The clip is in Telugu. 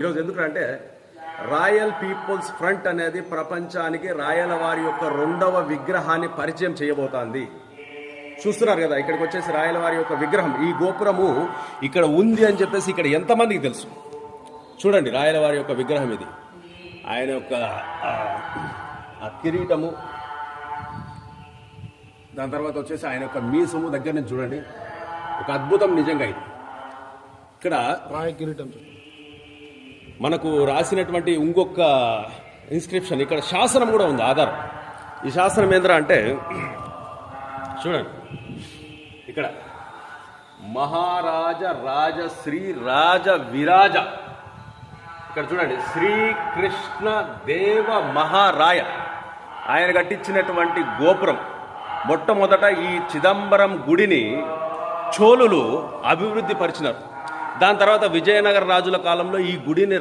ఈరోజు ఎందుకంటే రాయల్ పీపుల్స్ ఫ్రంట్ అనేది ప్రపంచానికి రాయల వారి యొక్క రెండవ విగ్రహాన్ని పరిచయం చేయబోతోంది. చూస్తున్నారు కదా ఇక్కడికి వచ్చేసి రాయల వారి యొక్క విగ్రహం. ఈ గోపురము ఇక్కడ ఉంది అని చెప్పేసి ఇక్కడ ఎంతమందికి తెలుసు? చూడండి రాయల వారి యొక్క విగ్రహం ఇది. ఆయన యొక్క ఆ, కిరీటము. దాని తర్వాత వచ్చేసి ఆయన యొక్క మీసము దగ్గర నుంచి చూడండి. ఒక అద్భుతం నిజంగా ఇది. ఇక్కడ రాయ కిరీటం మనకు రాసినటువంటి ఇంకొక ఇన్స్క్రిప్షన్ ఇక్కడ శాసనం కూడా ఉంది ఆధారం. ఈ శాసనం ఏంద్రా అంటే చూడండి ఇక్కడ మహారాజ రాజశ్రీ రాజ విరాజ. ఇక్కడ చూడండి శ్రీకృష్ణ దేవ మహారాయ. ఆయన కట్టించినటువంటి గోపురం. మొట్టమొదట ఈ చిదంబరం గుడిని చోళులు అభివృద్ధి పరిచినారు. దాని తర్వాత విజయనగర రాజుల కాలంలో ఈ గుడిని